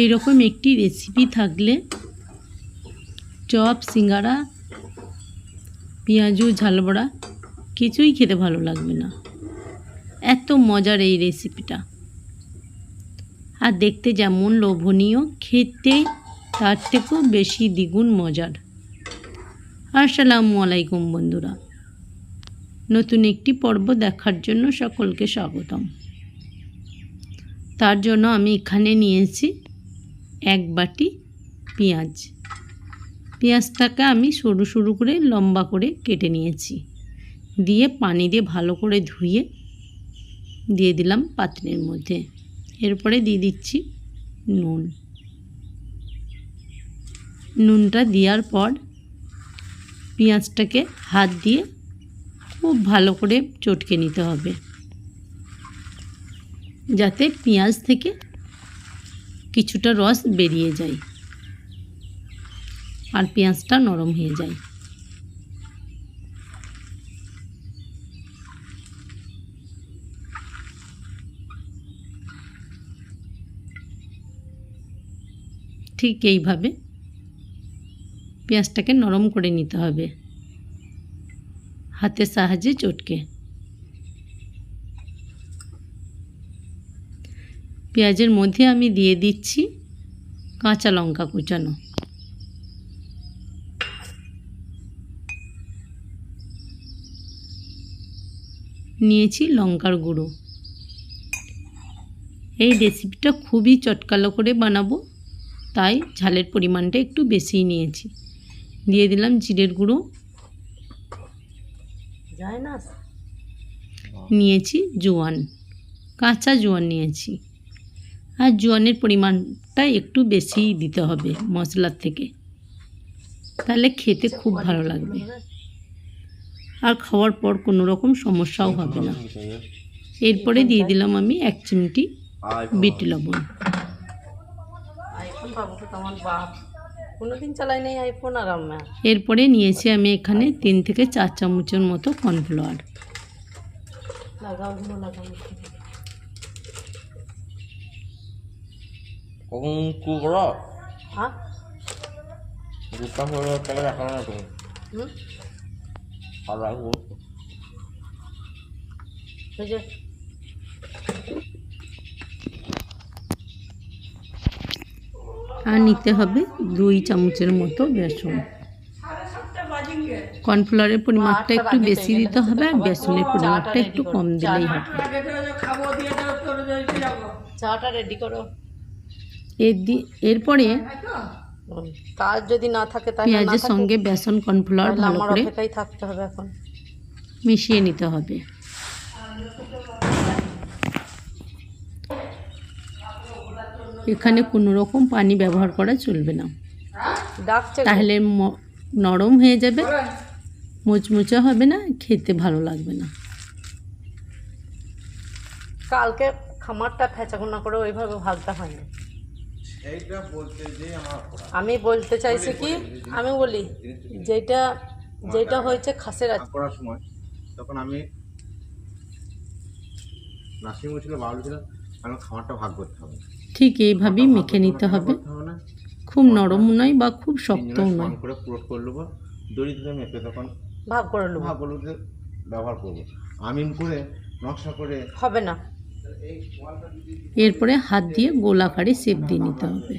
এইরকম একটি রেসিপি থাকলে চপ সিঙ্গারা পেঁয়াজু, ঝালবড়া কিছুই খেতে ভালো লাগবে না। এত মজার এই রেসিপিটা আর দেখতে যেমন লোভনীয়, খেতে তার থেকেও বেশি দ্বিগুণ মজার। আসসালামু আলাইকুম বন্ধুরা। নতুন একটি পর্ব দেখার জন্য সকলকে স্বাগতম। তার জন্য আমি এখানে নিয়েছি এক বাটি পেঁয়াজ। পেঁয়াজটাকে আমি সরু সরু করে লম্বা করে কেটে নিয়েছি। দিয়ে পানি দিয়ে ভালো করে ধুয়ে দিয়ে দিলাম পাত্রের মধ্যে। এরপরে দিয়ে দিচ্ছি নুন। নুনটা দেওয়ার পর পেঁয়াজটাকে হাত দিয়ে খুব ভালো করে চটকে নিতে হবে। যাতে পেঁয়াজ থেকে কিছুটা রস বেরিয়ে যায় আর পেঁয়াজটা নরম হয়ে যায়। ঠিক এইভাবে পেঁয়াজটাকে নরম করে নিতে হবে। হাতের সাহায্যে চটকে। পেঁয়াজের মধ্যে আমি দিয়ে দিচ্ছি কাঁচা লঙ্কা কুচানো। নিয়েছি লঙ্কার গুঁড়ো। এই রেসিপিটা খুবই চটকালো করে বানাবো তাই ঝালের পরিমাণটা একটু বেশিই নিয়েছি। দিয়ে দিলাম জিরের গুঁড়ো। নিয়েছি জোয়ান কাঁচা জোয়ান নিয়েছি। আর জোয়ানের পরিমাণটা একটু বেশিই দিতে হবে মশলার থেকে। তাহলে খেতে খুব ভালো লাগবে। আর খাওয়ার পর কোনো রকম সমস্যাও হবে না। এরপরে দিয়ে দিলাম আমি এক চিমটি বিট লবণ। এরপরে নিয়েছি আমি এখানে তিন থেকে চার চামচের মতো কর্নফ্লাওয়ার। লাগাও। হ্যাঁ আর নিতে হবে দুই চামচের মতো বেসন। কর্নফ্লাওয়ারের পরিমাণটা একটু বেশি দিতে হবে আর বেসনের পরিমাণটা একটু কম দিলেই হবে। চাটা রেডি করো। এর দি- এরপরে কাজ যদি না থাকে পেঁয়াজের সঙ্গে বেসন কর্নফ্লাওয়ার ভালো করে থাকতে হবে এখন। মিশিয়ে নিতে হবে। এখানে কোনো রকম পানি ব্যবহার করা চলবে না। তাহলে নরম হয়ে যাবে। মুচমুচে হবে না খেতে ভালো লাগবে না। কালকে খামারটা ফেঁচাগুনা করে ওইভাবে ভাগটা হয়নি। আমি বলতে চাইছি কি? আমি বলি যেটা যেটা হয়েছে খাসের করার সময় তখন আমি নার্সিংহোম ছিল বাউল ছিল আমি খাবারটা ভাগ করতে হবে। ঠিক এইভাবেই মেখে নিতে হবে। না। খুব নরম নয় বা খুব শক্তও তিনজনে নয়। করে পুরোট করে নেব। দড়ি ধরে মেপে তখন ভাগ করে নেব। ভাগ করে ব্যবহার করব। আমিন করে নকশা করে হবে না। এরপরে হাত দিয়ে গোলাকারে শেপ দিয়ে নিতে হবে।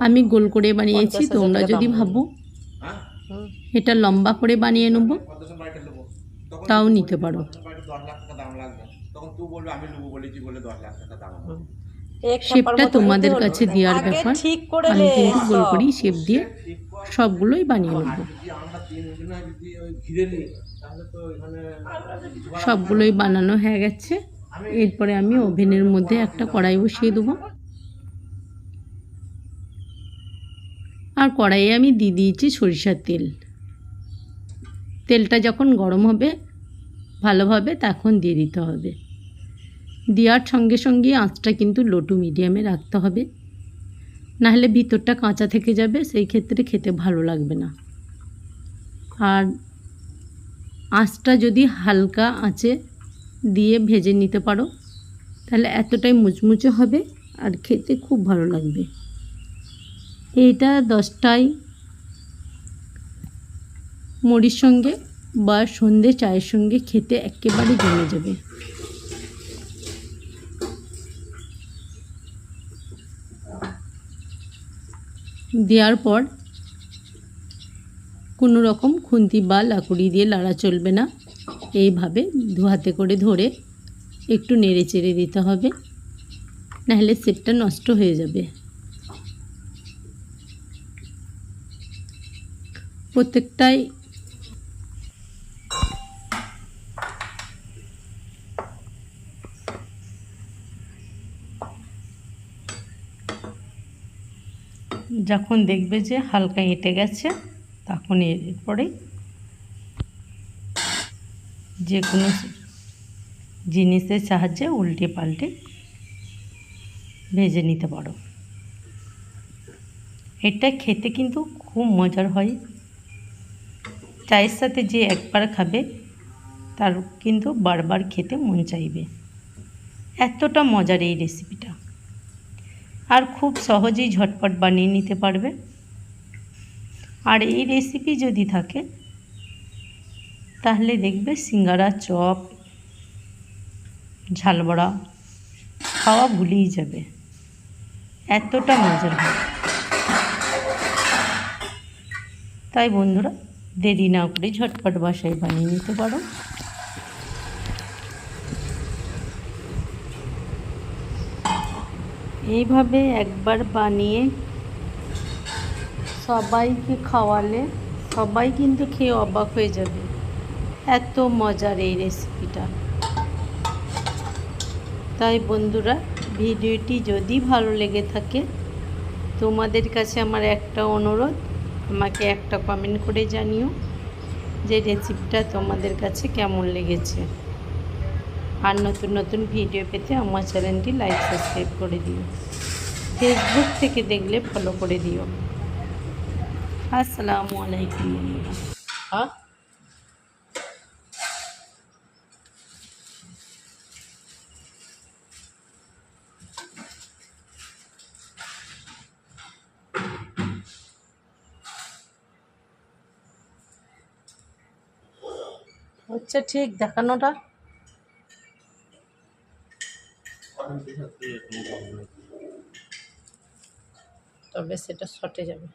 আমি গোল করে বানিয়েছি তোমরা যদি ভাবো। হ্যাঁ? এটা লম্বা করে বানিয়ে নেব। তাও নিতে পারো। দশ লাখ টাকা দাম লাগবে। তখন তুই বলবি আমি নেব বলেছি বলে দশ লাখ টাকা দাম শেপটা তোমাদের কাছে দেওয়ার ব্যাপার। ঠিক আমি কিন্তু গোল। করেই শেপ দিয়ে সবগুলোই বানিয়ে নেব। সবগুলোই বানানো হয়ে গেছে। এরপরে আমি ওভেনের মধ্যে একটা কড়াই বসিয়ে দেবো। আর কড়াইয়ে আমি দিয়ে দিয়েছি সরিষার তেল। তেলটা যখন গরম হবে ভালোভাবে তখন দিয়ে দিতে হবে। দেওয়ার সঙ্গে সঙ্গে আঁচটা কিন্তু লো টু মিডিয়ামে রাখতে হবে। নাহলে ভিতরটা কাঁচা থেকে যাবে, সেই ক্ষেত্রে খেতে ভালো লাগবে না। আর আঁচটা যদি হালকা আঁচে দিয়ে ভেজে নিতে পারো, তাহলে এতটাই মুচমুচে হবে আর খেতে খুব ভালো লাগবে। এইটা দশটায় মুড়ির সঙ্গে বা সন্ধে চায়ের সঙ্গে খেতে একেবারে জমে যাবে। দেওয়ার পর কোনো রকম খুন্তি বা লাকুড়ি দিয়ে লাড়া চলবে না। এইভাবে দু হাতে করে ধরে একটু নেড়ে চেড়ে দিতে হবে, নাহলে সেপটা নষ্ট হয়ে যাবে। প্রত্যেকটাই যখন দেখবে যে হালকা এঁটে গেছে, তখন এরপরে যে কোনো জিনিসের সাহায্যে উল্টে পাল্টে ভেজে নিতে পারো। এটা খেতে কিন্তু খুব মজার হয়। চায়ের সাথে যে একবার খাবে, তার কিন্তু বারবার খেতে মন চাইবে। এতটা মজার এই রেসিপিটা আর খুব সহজেই ঝটপট বানিয়ে নিতে পারবে। আর এই রেসিপি যদি থাকে, তাহলে দেখবে সিঙ্গারা, চপ, ঝালবড়া, খাওয়া ভুলেই যাবে। এতটা মজার হয় তাই বন্ধুরা, দেরি না করে ঝটপট বাসায় বানিয়ে নিতে পারো। এইভাবে একবার বানিয়ে সবাইকে খাওয়ালে সবাই কিন্তু খেয়ে অবাক হয়ে যাবে। এত মজার এই রেসিপিটা তাই বন্ধুরা, ভিডিওটি যদি ভালো লেগে থাকে, তোমাদের কাছে আমার একটা অনুরোধ, আমাকে একটা কমেন্ট করে জানিও যে রেসিপিটা তোমাদের কাছে কেমন লেগেছে। আর নতুন নতুন ভিডিও পেতে আমার চ্যানেলটি লাইক, সাবস্ক্রাইব করে দিও। ফেসবুক থেকে দেখলে ফলো করে দিও। আসসালামু আলাইকুম। হ্যাঁ হচ্ছে ঠিক দেখানোটা। তবে সেটা শর্টে যাবে।